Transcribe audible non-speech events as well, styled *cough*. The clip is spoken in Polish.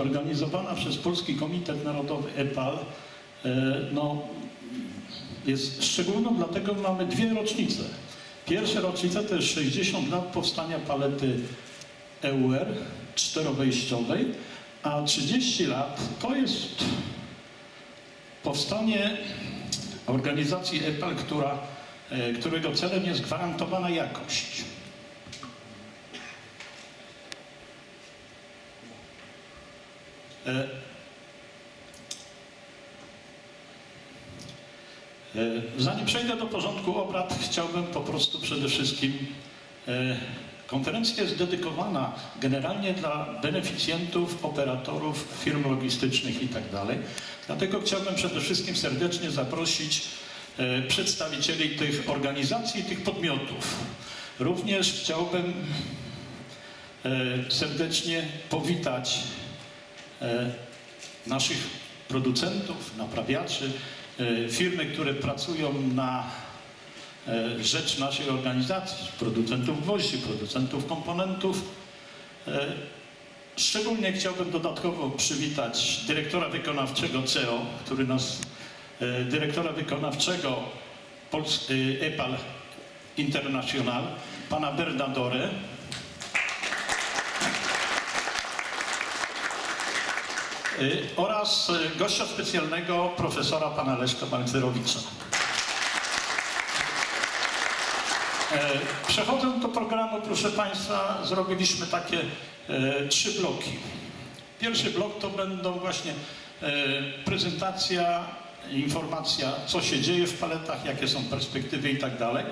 Organizowana przez Polski Komitet Narodowy EPAL e, no, jest szczególną, dlatego mamy dwie rocznice. Pierwsza rocznica to jest 60 lat powstania palety EUR czterowejściowej, a 30 lat to jest powstanie organizacji EPAL, która, e, którego celem jest gwarantowana jakość. E, E, Zanim przejdę do porządku obrad, *laughs* chciałbym po prostu przede wszystkim. e, Konferencja jest dedykowana generalnie dla beneficjentów, operatorów, firm logistycznych itd. Dlatego chciałbym przede wszystkim serdecznie zaprosić przedstawicieli tych organizacji tych podmiotów. Również chciałbym serdecznie powitać naszych producentów, naprawiaczy, e, firmy, które pracują na e, rzecz naszej organizacji, producentów gwoździ, producentów komponentów. E, Szczególnie chciałbym dodatkowo przywitać dyrektora wykonawczego CEO, który nas, e, dyrektora wykonawczego Pols- e, EPAL International, pana Bernadore. Oraz y, gościa specjalnego profesora pana Leszka Balcerowicza. E, Przechodząc do programu, proszę Państwa, zrobiliśmy takie e, trzy bloki. Pierwszy blok to będą właśnie e, prezentacja, informacja, co się dzieje w paletach, jakie są perspektywy i tak dalej.